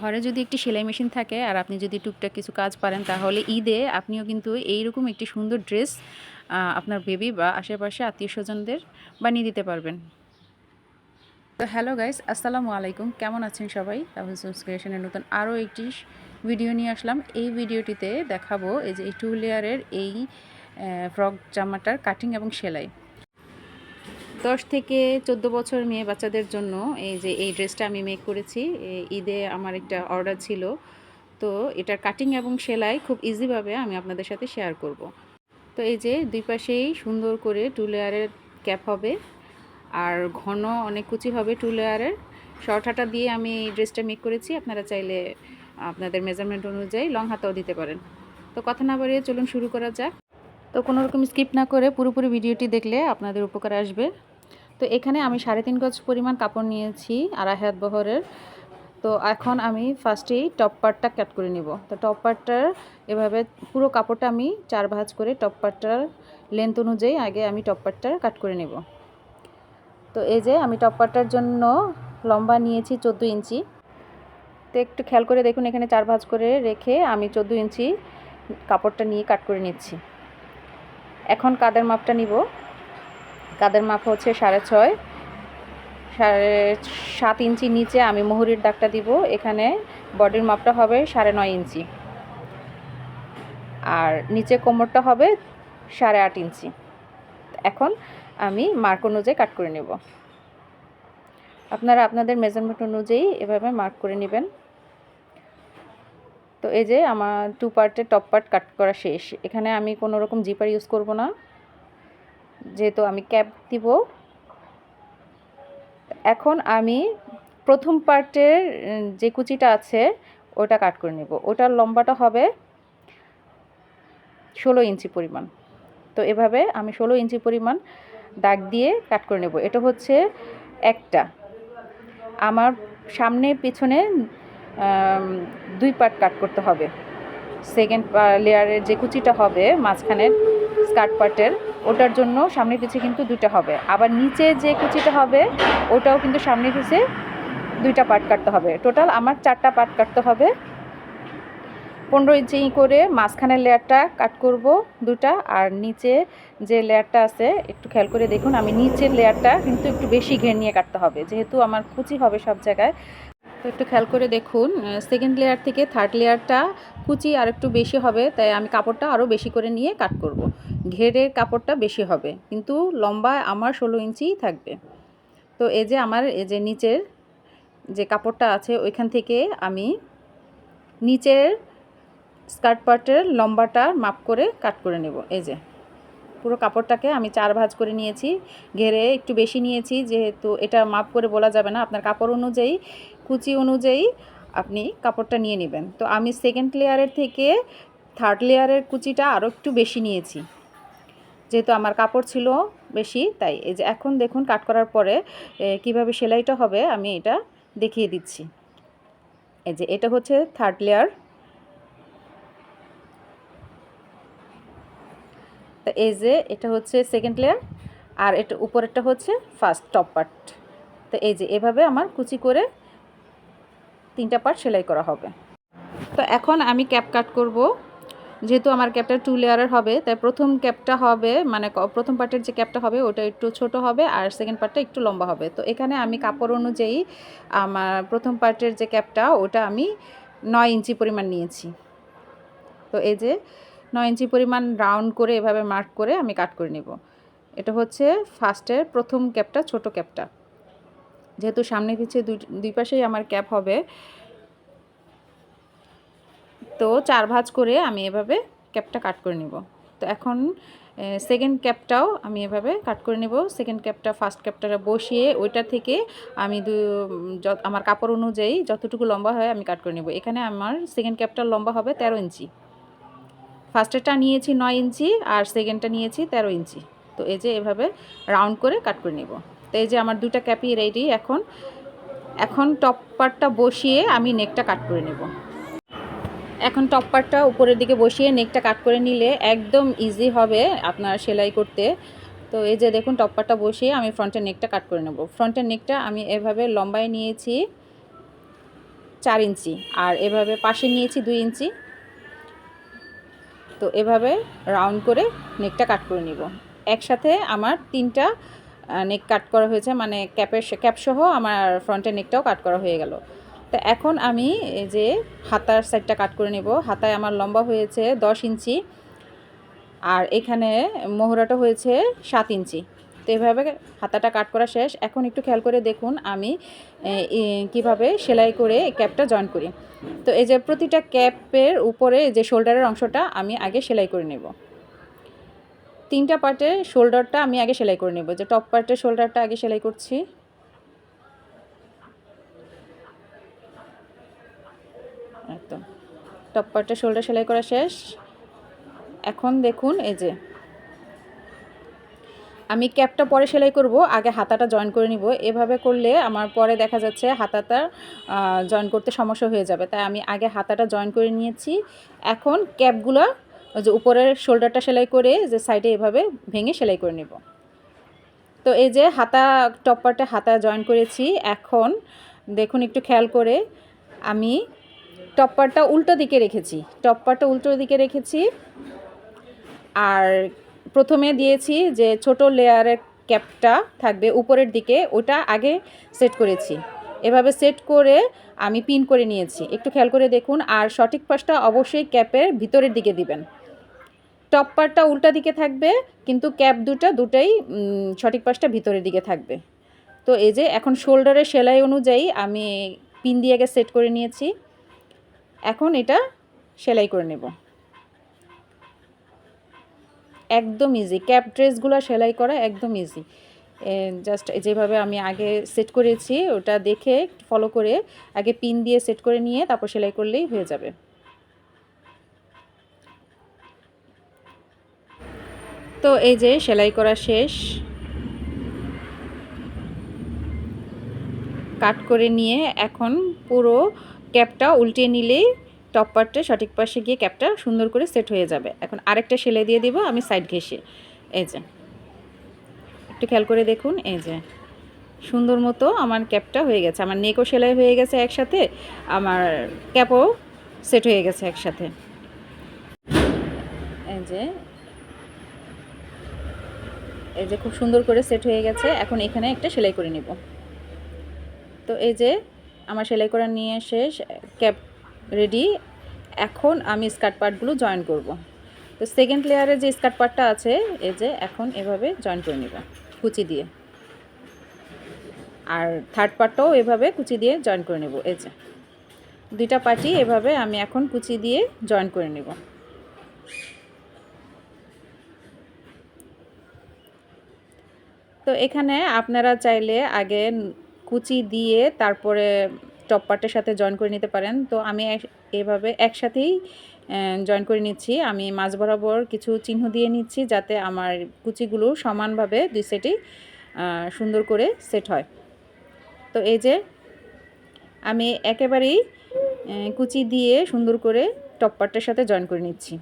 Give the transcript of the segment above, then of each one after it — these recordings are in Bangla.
ঘরে যদি একটি সেলাই মেশিন থাকে আর আপনি যদি টুকটাক কিছু কাজ পারেন, তাহলে ঈদে আপনিও কিন্তু এইরকম একটি সুন্দর ড্রেস আপনার বেবি বা আশেপাশে আত্মীয় স্বজনদের বানিয়ে দিতে পারবেন। তো হ্যালো গাইস, আসসালামু আলাইকুম। কেমন আছেন সবাই? তাহলে সাবস্ক্রিপশনের নতুন আরও একটি ভিডিও নিয়ে আসলাম। এই ভিডিওটিতে দেখাবো এই যে এই টু লেয়ারের এই ফ্রক জামাটার কাটিং এবং সেলাই। দশ থেকে চোদ্দ বছর মেয়ে বাচ্চাদের জন্য এই যে এই ড্রেসটা আমি মেক করেছি ঈদে আমার একটা অর্ডার ছিল। তো এটার কাটিং এবং সেলাই খুব ইজিভাবে আমি আপনাদের সাথে শেয়ার করব। তো এই যে দুই পাশেই সুন্দর করে টু লেয়ারের ক্যাপ হবে আর ঘন অনেক কুচি হবে টু লেয়ারের শর্ট হাতা দিয়ে আমি এই ড্রেসটা মেক করেছি, আপনারা চাইলে আপনাদের মেজারমেন্ট অনুযায়ী লং হাতাও দিতে পারেন। তো কথা না বাড়িয়ে চলুন শুরু করা যাক। তো কোনো রকম স্কিপ না করে পুরোপুরি ভিডিওটি দেখলে আপনাদের উপকার আসবে। তো এখানে আমি সাড়ে তিন গজ পরিমাণ কাপড় নিয়েছি আড়াই হাত বহরের। তো এখন আমি ফার্স্টেই টপ পার্টটা কাট করে নিব। তো টপ পার্টটার এভাবে পুরো কাপড়টা আমি চার ভাঁজ করে টপ পার্টটার লেন্থ অনুযায়ী আগে আমি টপ পার্টটা কাট করে নেব। তো এই যে আমি টপ পার্টটার জন্য লম্বা নিয়েছি চোদ্দ ইঞ্চি। তো একটু খেয়াল করে দেখুন এখানে চার ভাঁজ করে রেখে আমি চোদ্দ ইঞ্চি কাপড়টা নিয়ে কাট করে নিচ্ছি। এখন কাদের মাপটা নিব। কাদের মাপ হচ্ছে সাড়ে ছয়। সাড়ে সাত ইঞ্চি নিচে আমি মোহরির দাগটা দিব। এখানে বডির মাপটা হবে সাড়ে নয় ইঞ্চি। আর নিচে কোমরটা হবে সাড়ে আট ইঞ্চি। এখন আমি মার্ক অনুযায়ী কাট করে নেব। আপনারা আপনাদের মেজারমেন্ট অনুযায়ী এভাবে মার্ক করে নেবেন। তো এই যে আমার টু পার্টের টপ পার্ট কাট করা শেষ। এখানে আমি কোনো রকম জিপার ইউজ করব না। যেহেতু আমি ক্যাপ দিব। এখন আমি প্রথম পার্টের যে কুচিটা আছে, ওটা কাট করে নেব। ওটার লম্বাটা হবে ষোলো ইঞ্চি পরিমাণ। তো এভাবে আমি ষোলো ইঞ্চি পরিমাণ দাগ দিয়ে কাট করে নেব। এটা হচ্ছে একটা। আমার সামনে, পিছনে দুই পার্ট কাট করতে হবে। সেকেন্ড লেয়ারের যে কুচিটা হবে, মাঝখানের স্কার্ট পার্টের ওটার জন্য সামনে পিছে কিন্তু দুইটা হবে। আবার নিচে যে কুচিটা হবে, ওটাও কিন্তু সামনে পিছে দুইটা পার্ট কাটতে হবে। টোটাল আমার চারটা পার্ট কাটতে হবে। পনেরো ইঞ্চি করে মাঝখানের লেয়ারটা কাট করব দুটা, আর নিচে যে লেয়ারটা আছে, একটু খেয়াল করে দেখুন, আমি নিচের লেয়ারটা কিন্তু একটু বেশি ঘের নিয়ে কাটতে হবে। যেহেতু আমার কুচি হবে সব জায়গায় তো একটু খেয়াল করে দেখুন সেকেন্ড লেয়ার থেকে থার্ড লেয়ারটা কুচি আর একটু বেশি হবে, তাই আমি কাপড়টা আরও বেশি করে নিয়ে কাট করব। ঘেরের কাপড়টা বেশি হবে, কিন্তু লম্বা আমার ষোলো ইঞ্চিই থাকবে তো এই যে আমার, এই যে নিচের যে কাপড়টা আছে, ওইখান থেকে আমি নিচের স্কার্ট পার্টের লম্বাটা মাপ করে কাট করে নেব, এই যে পুরো কাপড়টাকে আমি চার ভাঁজ করে নিয়েছি, ঘেরে একটু বেশি নিয়েছি, যেহেতু এটা মাপ করে বলা যাবে না। আপনার কাপড় অনুযায়ী, কুচি অনুযায়ী আপনি কাপড়টা নিয়ে নেবেন। তো আমি সেকেন্ড লেয়ারের থেকে থার্ড লেয়ারের কুচিটা আরও একটু বেশি নিয়েছি। যেহেতু আমার কাপড় ছিল বেশি, তাই এই যে এখন দেখুন কাট করার পরে কীভাবে সেলাইটা হবে আমি এটা দেখিয়ে দিচ্ছি। এই যে এটা হচ্ছে থার্ড লেয়ার তো এই যে এটা হচ্ছে সেকেন্ড লেয়ার আর এটা উপরেরটা হচ্ছে ফার্স্ট টপ পার্ট তো এই যে এভাবে আমার কুচি করে তিনটা পার্ট সেলাই করা হবে। তো এখন আমি ক্যাপ কাট করব। যেহেতু আমার ক্যাপটা টু লেয়ারের হবে, তাই প্রথম ক্যাপটা হবে মানে প্রথম পার্টের যে ক্যাপটা হবে, ওটা একটু ছোট হবে আর সেকেন্ড পার্টটা একটু লম্বা হবে। তো এখানে আমি কাপড় অনুযায়ী আমার প্রথম পার্টের যে ক্যাপটা ওটা আমি নয় ইঞ্চি পরিমাণ নিয়েছি। তো এই যে নয় ইঞ্চি পরিমাণ রাউন্ড করে এভাবে মার্ক করে আমি কাট করে নেব। এটা হচ্ছে ফার্স্টের প্রথম ক্যাপটা, ছোট ক্যাপটা। যেহেতু সামনে পিছিয়ে দুই দুই পাশেই আমার ক্যাপ হবে, তো চার ভাঁজ করে আমি এভাবে ক্যাপটা কাট করে নিব। তো এখন সেকেন্ড ক্যাপটাও আমি এভাবে কাট করে নেব। সেকেন্ড ক্যাপটা ফার্স্ট ক্যাপটা বসিয়ে ওইটা থেকে আমি দু আমার কাপড় অনুযায়ী যতটুকু লম্বা হয় আমি কাট করে নেব। এখানে আমার সেকেন্ড ক্যাপটার লম্বা হবে তেরো ইঞ্চি। ফার্স্টেরটা নিয়েছি নয় ইঞ্চি আর সেকেন্ডটা নিয়েছি তেরো ইঞ্চি। তো এই যে এভাবে রাউন্ড করে কাট করে নেব। তো এই যে আমার দুটা ক্যাপি রেডি এখন। এখন টপ পার্টটা বসিয়ে আমি নেকটা কাট করে নেব। এখন টপ পার্টটা উপরের দিকে বসিয়ে নেকটা কাট করে নিলে একদম ইজি হবে আপনার সেলাই করতে। তো এই যে দেখুন টপ পার্টটা বসিয়ে আমি ফ্রন্টের নেকটা কাট করে নেব। ফ্রন্টের নেকটা আমি এভাবে লম্বায় নিয়েছি চার ইঞ্চি আর এভাবে পাশে নিয়েছি দুই ইঞ্চি। তো এভাবে রাউন্ড করে নেকটা কাট করে নিব। একসাথে আমার তিনটা নেক কাট করা হয়েছে মানে ক্যাপের ক্যাপসহ আমার ফ্রন্টের নেকটাও কাট করা হয়ে গেল। তো এখন আমি যে হাতার সাইডটা কাট করে নেব। হাতায় আমার লম্বা হয়েছে দশ ইঞ্চি, আর এখানে মোহরাটা হয়েছে সাত ইঞ্চি। তো এভাবে হাতাটা কাট করা শেষ। এখন একটু খেয়াল করে দেখুন আমি কীভাবে সেলাই করে ক্যাপটা জয়েন করি। তো এই যে প্রতিটা ক্যাপের উপরে যে শোল্ডারের অংশটা আমি আগে সেলাই করে নেব। তিনটা পার্টের শোল্ডারটা আমি আগে সেলাই করে নেব। যে টপ পার্টের শোল্ডারটা আগে সেলাই করছি। একদম। টপ পার্টের শোল্ডার সেলাই করা শেষ। এখন দেখুন এই যে আমি ক্যাপটা পরে সেলাই করব, আগে হাতাটা জয়েন করে নিব। এভাবে করলে আমার পরে দেখা যাচ্ছে হাতাটা জয়েন করতে সমস্যা হয়ে যাবে। তাই আমি আগে হাতাটা জয়েন করে নিয়েছি। এখন ক্যাপগুলো যে উপরের শোল্ডারটা সেলাই করে যে সাইডে এভাবে ভেঙে সেলাই করে নেব। তো এই যে হাতা টপ্পারটা হাতা জয়েন করেছি। এখন দেখুন একটু খেয়াল করে, আমি টপ্পারটা উল্টো দিকে রেখেছি। টপ্পারটা উল্টো দিকে রেখেছি। আর প্রথমে দিয়েছি যে ছোট লেয়ারের ক্যাপটা থাকবে উপরের দিকে, ওটা আগে সেট করেছি। এভাবে সেট করে আমি পিন করে নিয়েছি। একটু খেয়াল করে দেখুন, আর সঠিক পাশটা অবশ্যই ক্যাপের ভিতরের দিকে দিবেন। টপ পার্টটা উল্টা দিকে থাকবে, কিন্তু ক্যাপ দুটা দুটাই সঠিক পাশটা ভিতরের দিকে থাকবে। তো এই যে এখন শোল্ডারের সেলাই অনুযায়ী আমি পিন দিয়ে আগে সেট করে নিয়েছি। এখন এটা সেলাই করে নেব। একদম ইজি ক্যাপ ড্রেসগুলো সেলাই করা একদম ইজি জাস্ট যেভাবে আমি আগে সেট করেছি, ওটা দেখে ফলো করে আগে পিন দিয়ে সেট করে নিয়ে তারপর সেলাই করলেই হয়ে যাবে। তো এই যে সেলাই করা শেষ। কাট করে নিয়ে এখন পুরো ক্যাপটা উল্টে নিলেই টপ পার্টটা সঠিক পাশে গিয়ে ক্যাপটা সুন্দর করে সেট হয়ে যাবে। এখন আরেকটা সেলাই দিয়ে দিব, আমি সাইড ঘেসে এই যে। একটু খেয়াল করে দেখুন, এই যে। সুন্দর মতো আমার ক্যাপটা হয়ে গেছে। আমার নেকও সেলাই হয়ে গেছে একসাথে, আমার ক্যাপও সেট হয়ে গেছে একসাথে। এই যে। এই যে খুব সুন্দর করে সেট হয়ে গেছে। এখন এখানে একটা সেলাই করে নিব। তো এই যে, আমার সেলাই করা নিয়ে শেষ ক্যাপ রেডি এখন আমি স্কার্ট পার্টগুলো জয়েন করব। তো সেকেন্ড লেয়ারে যে স্কার্ট পার্টটা আছে, এই যে এখন এভাবে জয়েন করে নিব, কুচি দিয়ে। আর থার্ড পার্টটাও এভাবে কুচি দিয়ে জয়েন করে নেব, এই যে। দুইটা পার্টি এভাবে আমি এখন কুচি দিয়ে জয়েন করে নেব। তো এখানে আপনারা চাইলে আগে কুচি দিয়ে তারপরে টপ পার্টের সাথে জয়েন করে নিতে পারেন। তো আমি এভাবে একসাথেই জয়েন করে নিচ্ছি। আমি মাঝ বরাবর কিছু চিহ্ন দিয়ে নিচ্ছি যাতে আমার কুচিগুলো সমানভাবে দুই সেটেই সুন্দর করে সেট হয়। তো এই যে, আমি একেবারেই কুচি দিয়ে সুন্দর করে টপ পার্টের সাথে জয়েন করে নিচ্ছি।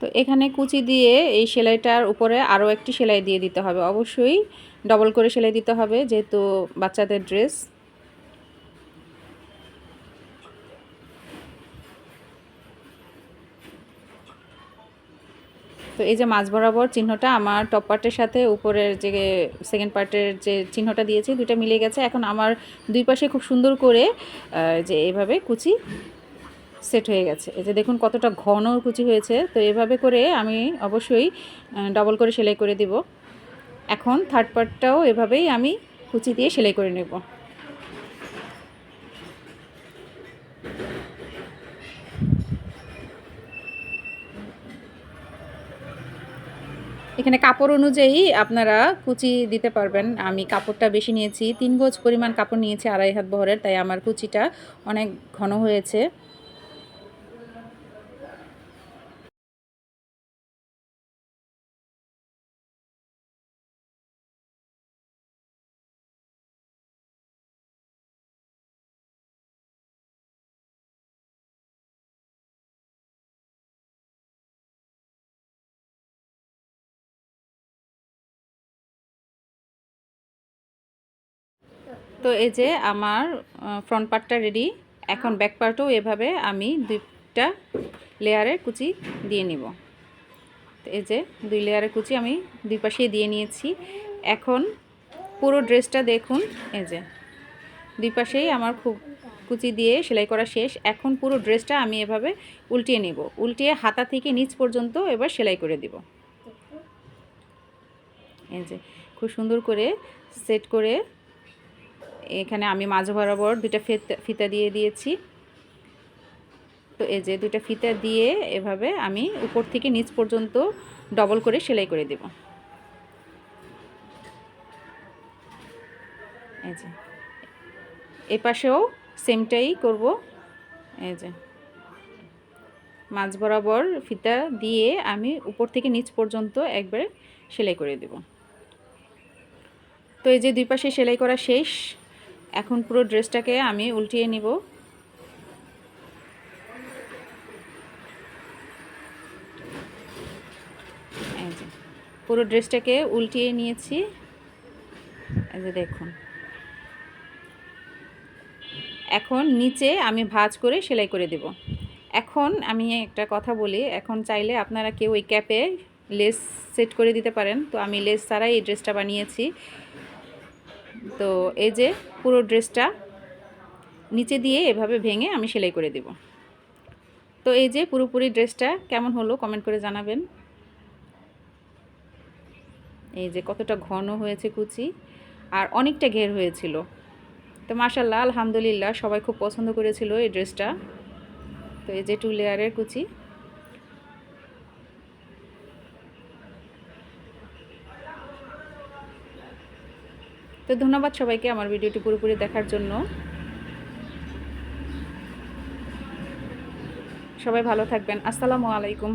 তো এখানে কুচি দিয়ে এই সেলাইটার উপরে আরও একটি সেলাই দিয়ে দিতে হবে। অবশ্যই ডবল করে সেলাই দিতে হবে, যেহেতু বাচ্চাদের ড্রেস। তো এই যে মাছ বরাবর চিহ্নটা, আমার টপ পার্টের সাথে উপরের যে সেকেন্ড পার্টের যে চিহ্নটা দিয়েছি, দুইটা মিলে গেছে। এখন আমার দুই পাশে খুব সুন্দর করে যে এভাবে কুচি সেট হয়ে গেছে। এই যে দেখুন কতটা ঘন কুচি হয়েছে। তো এভাবে করে আমি অবশ্যই ডবল করে সেলাই করে দিব। এখন থার্ড পার্টটাও এভাবেই আমি কুচি দিয়ে সেলাই করে নেব। এখানে কাপড় অনুযায়ী আপনারা কুচি দিতে পারবেন। আমি কাপড়টা বেশি নিয়েছি, তিন গোজ পরিমাণ কাপড় নিয়েছি, আড়াই হাত বহরের, তাই আমার কুচিটা অনেক ঘন হয়েছে। তো এই যে আমার ফ্রন্ট পার্টটা রেডি এখন ব্যাক পার্টও এভাবে আমি দুইটা লেয়ারের কুচি দিয়ে নিব। তো এই যে দুই লেয়ারের কুচি আমি দুই পাশেই দিয়ে নিয়েছি। এখন পুরো ড্রেসটা দেখুন, এই যে দুই পাশেই আমার খুব কুচি দিয়ে সেলাই করা শেষ। এখন পুরো ড্রেসটা আমি এভাবে উল্টিয়ে নেব। উল্টিয়ে হাতা থেকে নিচ পর্যন্ত এবার সেলাই করে দিব। এই যে খুব সুন্দর করে সেট করে এখানে আমি মাঝ বরাবর দুইটা ফিতা ফিতা দিয়ে দিয়েছি। তো এই যে দুইটা ফিতা দিয়ে এভাবে আমি উপর থেকে নিচ পর্যন্ত ডবল করে সেলাই করে দেব। এই যে। এ পাশেও সেমটাই করব। এই যে। মাঝ বরাবর ফিতা দিয়ে আমি উপর থেকে নিচ পর্যন্ত একবারে সেলাই করে দেব। তো এই যে দুই পাশে সেলাই করা শেষ। এখন পুরো ড্রেসটাকে আমি উল্টিয়ে নিব। পুরো ড্রেসটাকে উল্টিয়ে নিয়েছি। এই যে দেখুন। এখন নিচে আমি ভাজ করে সেলাই করে দেব। এখন আমি একটা কথা বলি, এখন চাইলে আপনারা কেউ ওই ক্যাপে লেস সেট করে দিতে পারেন। তো আমি লেস ছাড়াই এই ড্রেসটা বানিয়েছি। তো এই যে পুরো ড্রেসটা নিচে দিয়ে এভাবে ভেঙে আমি সেলাই করে দেব। তো এই যে পুরোপুরি ড্রেসটা কেমন হলো কমেন্ট করে জানাবেন। এই যে কতটা ঘন হয়েছে কুচি আর অনেকটা ঘের হয়েছিল। তো মাশাল্লাহ আলহামদুলিল্লাহ সবাই খুব পছন্দ করেছিল এই ড্রেসটা। তো এই যে টু লেয়ারের কুচি। তো ধন্যবাদ সবাইকে আমার ভিডিওটি পুরোপুরি দেখার জন্য। সবাই ভালো থাকবেন। আসসালামু আলাইকুম।